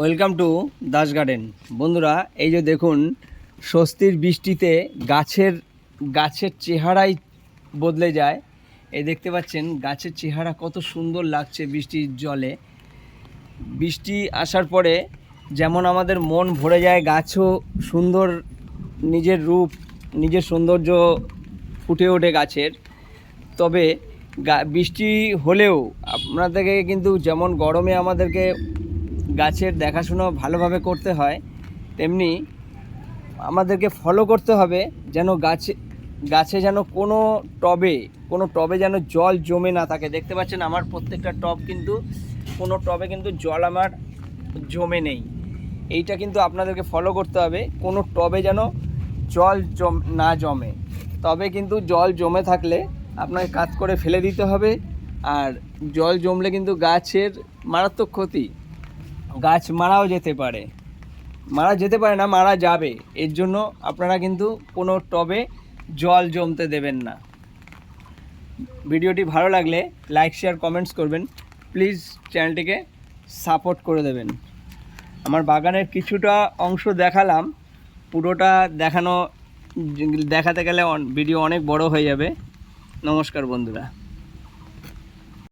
Welcome to Das garden বন্ধুরা, এই যে দেখুন, স্বস্তির বৃষ্টিতে গাছের গাছের চেহারাই বদলে যায়। এই দেখতে পাচ্ছেন, গাছের চেহারা কত সুন্দর লাগছে বৃষ্টির জলে। বৃষ্টি আসার পরে যেমন আমাদের মন ভরে যায়, গাছও সুন্দর নিজের রূপ, নিজের সৌন্দর্য ফুটে ওঠে গাছের। তবে বৃষ্টি হলেও আপনাদেরকে কিন্তু যেমন গরমে আমাদেরকে গাছের দেখাশোনা ভালোভাবে করতে হয়, তেমনি আমাদেরকে ফলো করতে হবে যেন গাছে গাছে যেন কোনো টবে কোনো টবে যেন জল জমে না থাকে। দেখতে পাচ্ছেন আমার প্রত্যেকটা টব কিন্তু, কোনো টবে কিন্তু জল আমার জমে নেই। এইটা কিন্তু আপনাদেরকে ফলো করতে হবে, কোনো টবে যেন জল জম, না জমে। তবে কিন্তু জল জমে থাকলে আপনাকে কাজ করে ফেলে দিতে হবে, আর জল জমলে কিন্তু গাছের মারাত্মক ক্ষতি। গাছ মারাও যেতে পারে। মারা যেতে পারে না, মারা যাবে। এর জন্য আপনারা কিন্তু কোনো টবে জল জমতে দেবেন না। ভিডিওটি ভালো লাগলে লাইক, শেয়ার, কমেন্টস করবেন। প্লিজ চ্যানেলটিকে সাপোর্ট করে দেবেন। আমার বাগানের কিছুটা অংশ দেখালাম। পুরোটা দেখানো, দেখাতে গেলে ভিডিও অনেক বড় হয়ে যাবে। নমস্কার বন্ধুরা।